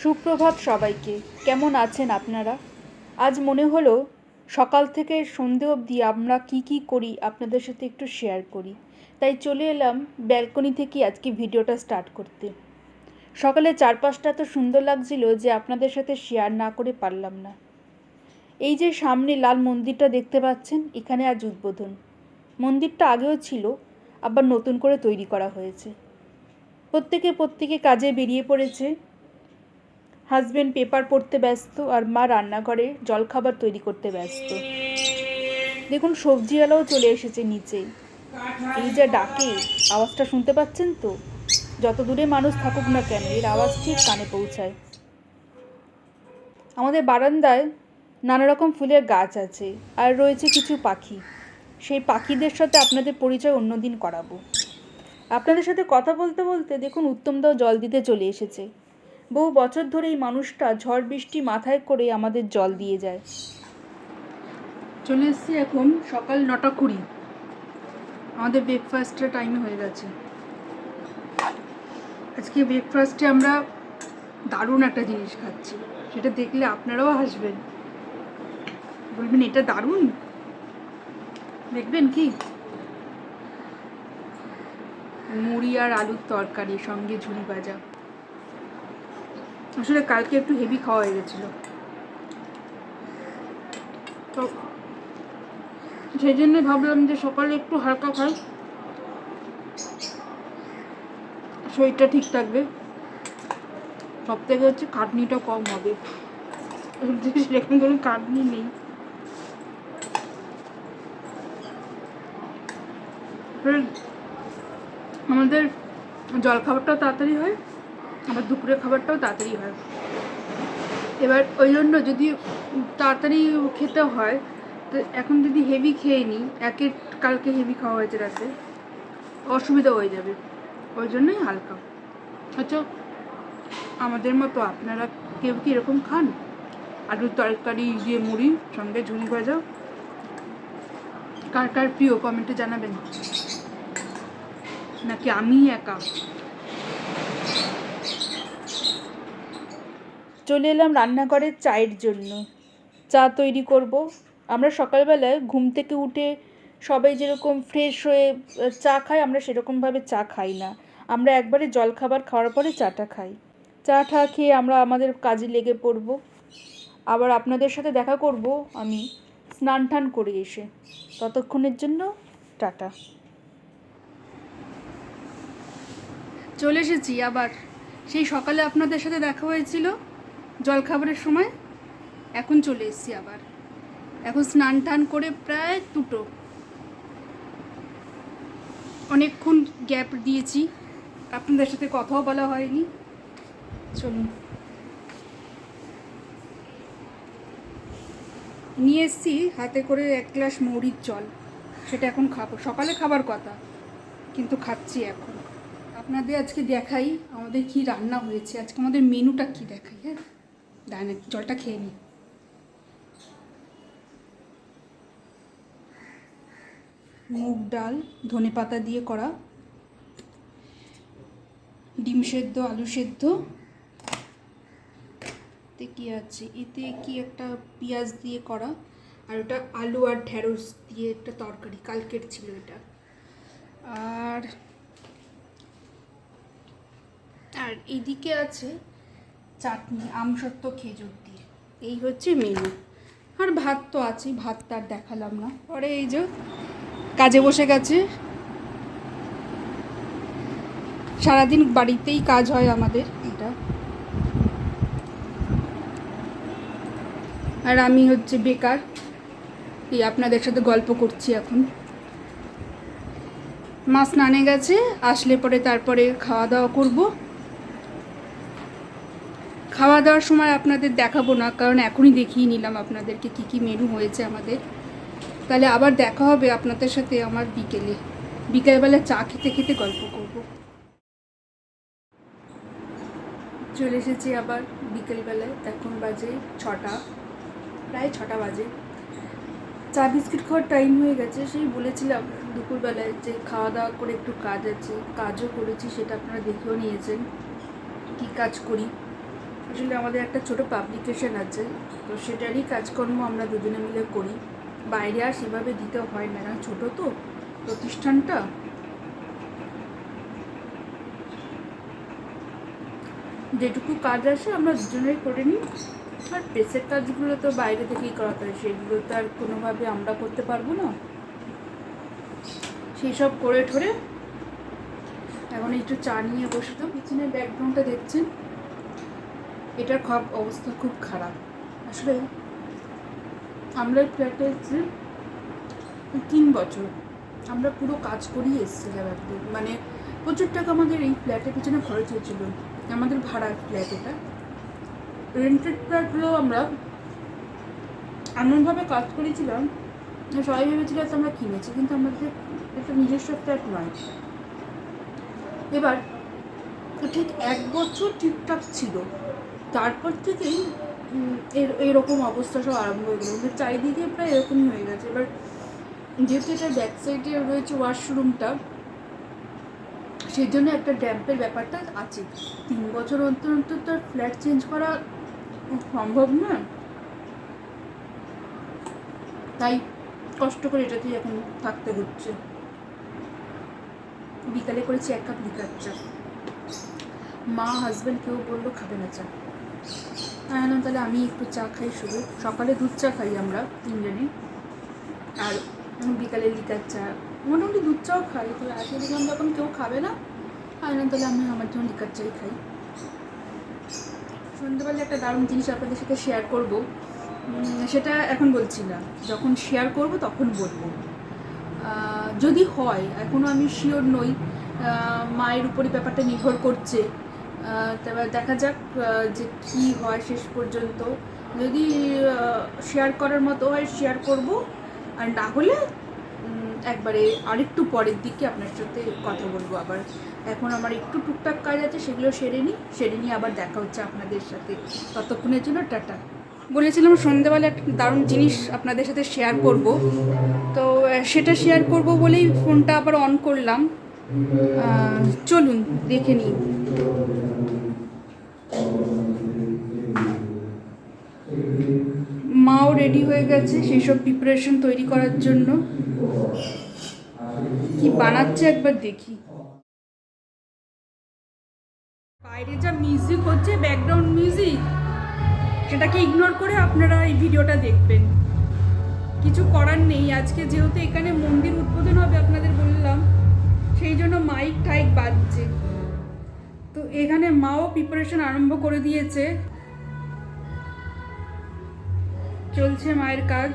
সুপ্রভাত সবাইকে। কেমন আছেন আপনারা? আজ মনে হলো সকাল থেকে সন্ধে অবধি আমরা কি কি করি আপনাদের সাথে একটু শেয়ার করি। তাই চলে এলাম ব্যালকনি থেকে আজকে ভিডিওটা স্টার্ট করতে। সকালে চারপাশটা এত সুন্দর লাগছিল যে আপনাদের সাথে শেয়ার না করে পারলাম না। এই যে সামনে লাল মন্দিরটা দেখতে পাচ্ছেন, এখানে আজ উদ্বোধন। মন্দিরটা আগেও ছিল, আবার নতুন করে তৈরি করা হয়েছে। প্রত্যেকে প্রত্যেকে কাজে বেরিয়ে পড়েছে। হাজবেন্ড পেপার পড়তে ব্যস্ত আর মা রান্নাঘরে জলখাবার তৈরি করতে ব্যস্ত। দেখুন, সবজিওয়ালাও চলে এসেছে নিচে। এই যে ডাকে, আওয়াজটা শুনতে পাচ্ছেন তো? যত দূরে মানুষ থাকুক না কেন, এর আওয়াজ ঠিক কানে পৌঁছায়। আমাদের বারান্দায় নানা রকম ফুলের গাছ আছে আর রয়েছে কিছু পাখি। সেই পাখিদের সাথে আপনাদের পরিচয় অন্যদিন করাবো। আপনাদের সাথে কথা বলতে বলতে দেখুন, উত্তমদাও জল দিতে চলে এসেছে। বহু বছর ধরে এই মানুষটা ঝড় বৃষ্টি মাথায় করে আমাদের জল দিয়ে যায়। চলে এসেছি এখন সকাল নটা কুড়ি। আমাদের ব্রেকফাস্টের টাইম হয়ে গেছে। আজকে ব্রেকফাস্টে আমরা দারুণ একটা জিনিস খাচ্ছি। সেটা দেখলে আপনারাও হাসবেন। বলবেন, এটা দারুণ? দেখবেন কি? মুড়ি আর আলুর তরকারি, সঙ্গে ঝুড়ি ভাজা। আসলে কালকে একটু হেভি খাওয়া হয়ে গেছিল। তো সেই জন্যই ভাবলাম যে সকালে একটু হালকা খাই। শরীরটা ঠিক থাকবে। সব থেকে হচ্ছে খাটনিটা কম হবে। সেরকম কোনো খাটনি নেই। আমাদের জলখাবারটাও তাড়াতাড়ি হয়। আবার দুপুরের খাবারটাও তাড়াতাড়ি হয়। এবার ওই জন্য যদি তাড়াতাড়ি খেতে হয়, তো এখন যদি হেভি খেয়ে নিই একে কালকে হেভি খাওয়া হয়েছে রাতে, অসুবিধা হয়ে যাবে। ওই জন্যই হালকা। আচ্ছা আমাদের মতো আপনারা কেউ কি এরকম খান? আলুর তরকারি দিয়ে মুড়ি, সঙ্গে ঝুড়ি ভাজা? কার কার প্রিয় কমেন্টে জানাবেন। নাকি আমি একা? চলে এলাম রান্নাঘরের চায়ের জন্য। চা তৈরি করব। আমরা সকালবেলায় ঘুম থেকে উঠে সবাই যেরকম ফ্রেশ হয়ে চা খাই, আমরা সেরকমভাবে চা খাই না। আমরা একবারে জলখাবার খাওয়ার পরে চাটা খাই। চা টা খেয়ে আমরা আমাদের কাজে লেগে পড়ব। আবার আপনাদের সাথে দেখা করব আমি স্নান টান করে এসে। ততক্ষণের জন্য টাটা। চলে এসেছি আবার। সেই সকালে আপনাদের সাথে দেখা হয়েছিল জলখাবারের সময় এখন চলে এসেছি আবার। এখন স্নান টান করে প্রায় দুটো। অনেকক্ষণ গ্যাপ দিয়েছি। আপনাদের সাথে কথাও বলা হয়নি। চলুন। নিয়ে এসেছি হাতে করে এক গ্লাস মৌরির জল। সেটা এখন খাব। সকালে খাবার কথা, কিন্তু খাচ্ছি এখন। আপনাদের আজকে দেখাই আমাদের কি রান্না হয়েছে। আজকে আমাদের মেনুটা কি দেখাই হ্যাঁ? দাঁড়ান জলটা খেয়ে নিই মুগ ডাল, ধনে পাতা দিয়ে করা। ডিম সেদ্ধ, আলু সেদ্ধ। এতে কি আছে? এতে কি একটা পেঁয়াজ দিয়ে করা আর ওটা আলু আর ঢ্যাঁড়স দিয়ে একটা তরকারি। কালকের ছিল এটা। আর আর এদিকে আছে চাটনি আমসত্ব খেজুর দিয়ে। এই হচ্ছে মেনু আর ভাত তো আছে ভাত তার দেখালাম না। পরে এই যে কাজে বসে গেছে। সারাদিন বাড়িতেই কাজ হয় আমাদের এটা। আর আমি হচ্ছে বেকার। এই আপনাদের সাথে গল্প করছি এখন। মা স্নানে গেছে, আসলে পরে তারপরে খাওয়া দাওয়া করব। খাওয়া দাওয়ার সময় আপনাদের দেখাবো না, কারণ এখনই দেখিয়ে নিলাম আপনাদেরকে কি কি মেনু হয়েছে আমাদের। তাহলে আবার দেখা হবে আপনাদের সাথে আমার বিকেলে। বিকেলবেলা চা খেতে খেতে গল্প করব। চলে এসেছি আবার বিকেলবেলায়, এখন বাজে ছটা, প্রায় ছটা বাজে। চা বিস্কিট খাওয়ার টাইম হয়ে গেছে, সেই বলেছিলাম দুপুরবেলায় যে খাওয়া দাওয়া করে একটু কাজ আছে, কাজও করেছি, সেটা আপনারা দেখেও নিয়েছেন। কী কাজ করি? আসলে আমাদের একটা ছোট পাবলিকেশন আছে, তো সেটারই কাজকর্ম আমরা দুজনে মিলে করি। বাইরে আর সেভাবে দিতে হয় না, কারণ ছোটো তো প্রতিষ্ঠানটা। যেটুকু কাজ আসে আমরা দুজনেই করে নিই। আর প্রেসের কাজগুলো তো বাইরে থেকেই করাতে হয়, সেগুলো তো আর কোনোভাবে আমরা করতে পারব না। সেই সব করে ঠরে এখন একটু চা নিয়ে বসে তো পিছনের ব্যাকগ্রাউন্ডটা দেখছেন? এটার খাপ অবস্থা খুব খারাপ। আসলে আমরা ফ্ল্যাটে এসেছি তিন বছর আমরা পুরো কাজ করিয়ে এসেছিলাম একদম মানে প্রচুর টাকা আমাদের এই ফ্ল্যাটের পিছনে খরচ হয়েছিল। আমাদের ভাড়ার ফ্ল্যাট এটা। রেন্টেড ফ্ল্যাটগুলো আমরা এমনভাবে কাজ করেছিলাম সবাই ভেবেছিল যে আমরা কিনেছি, কিন্তু আমাদের একটা নিজস্ব ফ্ল্যাট নয়। এবার ঠিক এক বছর ঠিকঠাক ছিল। তারপর থেকেই এর, এরকম অবস্থা সব আরম্ভ হয়ে গেলো। ওদের চারিদিকে প্রায় এরকমই হয়ে গেছে। এবার যেহেতু এটা ব্যাক সাইডে রয়েছে ওয়াশরুমটা সেই জন্য একটা ড্যাম্পের ব্যাপারটা আছে। তিন বছর অন্তর অন্তর তো ফ্ল্যাট চেঞ্জ করা সম্ভব না। তাই কষ্ট করে এটাতেই এখন থাকতে হচ্ছে। বিকালে করেছি এক কাপ লিকার চা। মা হাজব্যান্ড কেউ বলল, খাবে না চা। হ্যাঁ তাহলে আমি একটু চা খাই শুধু। সকালে দুধ চা খাই আমরা তিনজনই আর বিকালে লিকার চা। মোটামুটি দুধ চাও খাই তো আজকে দেখলাম যখন কেউ খাবে না। আর না, তাহলে আমি আমার জন্য লিকার চাই খাই। সন্ধ্যেবেলা একটা দারুণ জিনিস আপনাদের সাথে শেয়ার করব। সেটা এখন বলছি না। যখন শেয়ার করব, তখন বলব। যদি হয় এখনও আমি শিওর নই মায়ের উপরে ব্যাপারটা নির্ভর করছে। তবে দেখা যাক যে কি হয় শেষ পর্যন্ত। যদি শেয়ার করার মতো হয় শেয়ার করব। আর না হলে একবারে আরেকটু পরের দিকে আপনার সাথে কথা বলব আবার। এখন আমার একটু টুকটাক কাজ আছে, সেগুলো সেরে নিই। সেরে নিয়ে আবার দেখা হচ্ছে আপনাদের সাথে। ততক্ষণের জন্য টাটা। বলেছিলাম সন্ধ্যেবেলা একটা দারুণ জিনিস আপনাদের সাথে শেয়ার করব। তো সেটা শেয়ার করব বলেই ফোনটা আবার অন করলাম। চলুন, দেখে নিই। রেডি হয়ে গেছে সেই সব প্রিপারেশন তৈরি করার জন্য। কি বানাচ্ছে একবার দেখি। বাইরে যা মিউজিক হচ্ছে ব্যাকগ্রাউন্ড মিউজিক সেটাকে ইগনোর করে আপনারা এই ভিডিওটা দেখবেন। কিছু করার নেই, আজকে যেহেতু এখানে মন্দির উদ্বোধন হবে আপনাদের বললাম, সেই জন্য মাইক টাইক বাজছে। তো এখানে মাও প্রিপারেশন আরম্ভ করে দিয়েছে। চলছে মায়ের কাজ।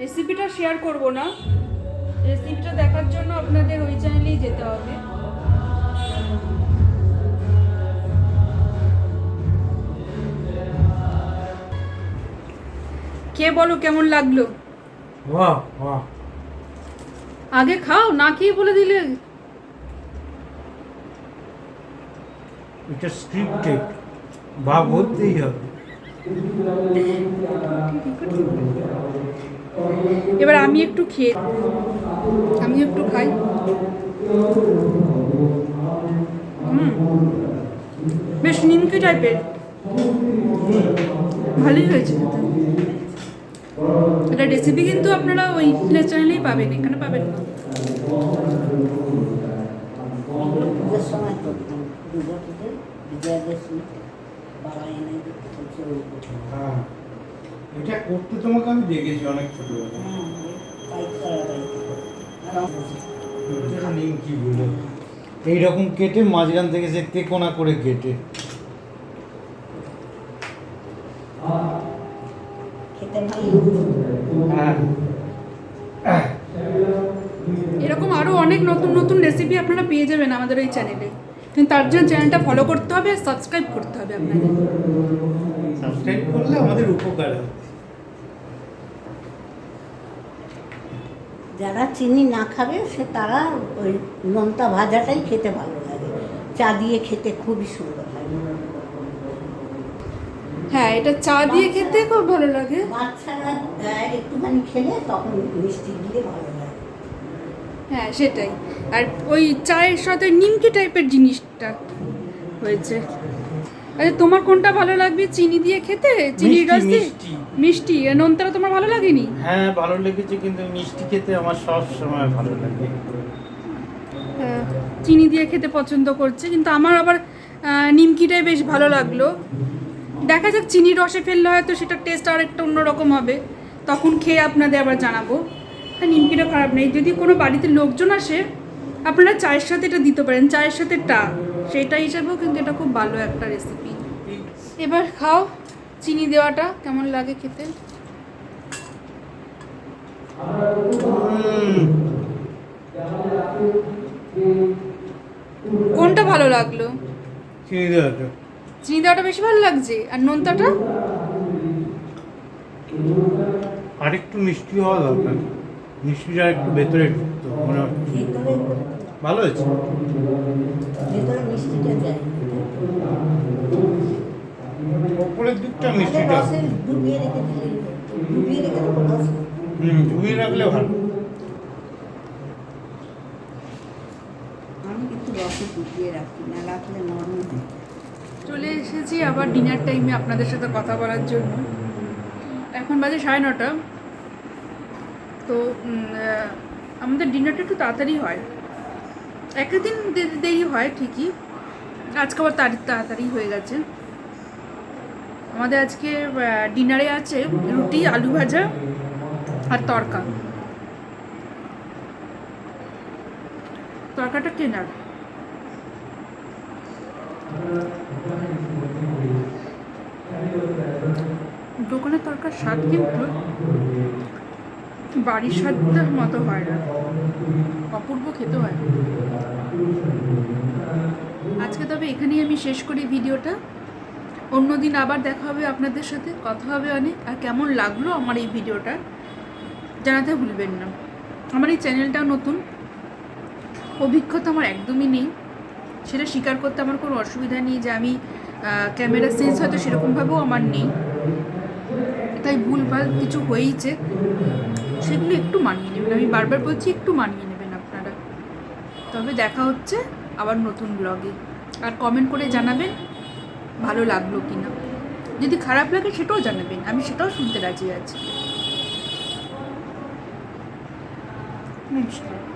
রেসিপিটা শেয়ার করব না। রেসিপিটা দেখার জন্য আপনাদের ওই চ্যানেলেই যেতে হবে। কে বলো কেমন লাগল? আগে খাও না কি বলে দিলে। এটা স্ক্রিপ্টেড বা বলতেই হবে। এবার আমি একটু খেয়ে আমি একটু খাই। হুম। বেশ নিমকি টাইপের। ভালোই হয়েছে এটা রেসিপি কিন্তু আপনারা ওই চ্যানেলেই পাবেন, এখানে পাবেন না। হ্যাঁ এটা করতে তোমাকে আমি দেখেছি অনেক ছোটবেলা হ্যাঁ নিমকি বলে? এইরকম কেটে মাঝখান থেকে সে তেকোনা করে কেটে। হ্যাঁ। এরকম আরও অনেক নতুন নতুন রেসিপি আপনারা পেয়ে যাবেন আমাদের এই চ্যানেলে তার জন্য চ্যানেলটা ফলো করতে হবে আর সাবস্ক্রাইব করতে হবে আপনাদের সাবস্ক্রাইব করলে আমাদের উপকার হবে। যারা চিনি না খাবে সে তারা ওই নোনতা ভাজাটাই খেতে ভালো লাগে। চা দিয়ে খেতে খুবই সুন্দর লাগে। হ্যাঁ এটা চা দিয়ে খেতে খুব ভালো লাগে। বাচ্চারা একটুখানি খেলে তখন মিষ্টি দিয়ে ভালো লাগে। হ্যাঁ সেটাই। আর ওই চায়ের সাথে নিমকি টাইপের জিনিসটা হয়েছে। আচ্ছা তোমার কোনটা ভালো লাগবে? চিনি দিয়ে খেতে? মিষ্টি, রস দিয়ে? মিষ্টি। মিষ্টি। আর নোনতাটা তোমার ভালো লাগেনি? হ্যাঁ ভালো লেগেছে কিন্তু মিষ্টি খেতে আমার সব সময় ভালো লাগে। চিনি দিয়ে খেতে পছন্দ করছে কিন্তু আমার আবার নিমকিটাই বেশ ভালো লাগল। দেখা যাক চিনি রসে ফেললে হয়তো সেটা টেস্ট আর একটা অন্যরকম হবে। তখন খেয়ে আপনাদের আবার জানাব। হ্যাঁ নিমকিটা খারাপ নেই। যদি কোনো বাড়িতে লোকজন আসে আপনারা চায়ের সাথে এটা দিতে পারেন। চায়ের সাথে টা। সেটা হিসাবেও কিন্তু এটা খুব ভালো একটা রেসিপি এবার খাও চিনি দেওয়াটা কেমন লাগে খেতে? কোনটা ভালো লাগল? চিনি দেওয়াটা। চিনি দেওয়াটা বেশি ভালো লাগছে? আর নোনতাটা? আরেকটু মিষ্টি হওয়া দরকার। মিষ্টিটা একটু ভেতরে ঢুকতো মনে হয় ভেতরে ভালো হয়েছে? ওপরের দিকটা মিষ্টিটা। হুম ডুবিয়ে রাখলে ভালো। চলে এসেছি আবার ডিনার টাইমে আপনাদের সাথে কথা বলার জন্য। এখন বাজে সাড়ে নটা। তো আমাদের ডিনারটা একটু তাড়াতাড়ি হয়। একদিন দেরি হয় ঠিকই। আজকে আবার তাড়ি, তাড়াতাড়ি হয়ে গেছে। আমাদের আজকে ডিনারে আছে রুটি, আলু ভাজা আর তরকা। তরকাটা কেনার দোকানের তরকার স্বাদ কিন্তু বাড়ির স্বাদের মতো হয় না। অপূর্ব খেতে হয়। আজকে তবে এখানেই আমি শেষ করি ভিডিওটা। অন্যদিন আবার দেখা হবে আপনাদের সাথে, কথা হবে অনেক, আর কেমন লাগল আমার এই ভিডিওটা জানাতে ভুলবেন না। আমার এই চ্যানেলটা নতুন, অভিজ্ঞতা আমার একদমই নেই। সেটা স্বীকার করতে আমার কোনো অসুবিধা নেই যে আমি ক্যামেরা সেন্স হয়তো সেরকমভাবেও আমার নেই। তাই ভুলভাল কিছু হয়েইছে, সেগুলো একটু মানিয়ে নেবেন। আমি বারবার বলছি একটু মানিয়ে তবে দেখা হচ্ছে আবার নতুন ব্লগে। আর কমেন্ট করে জানাবেন ভালো লাগল কি না যদি খারাপ লাগে সেটাও জানাবেন, আমি সেটাও শুনতে রাজি আছি। নমস্কার।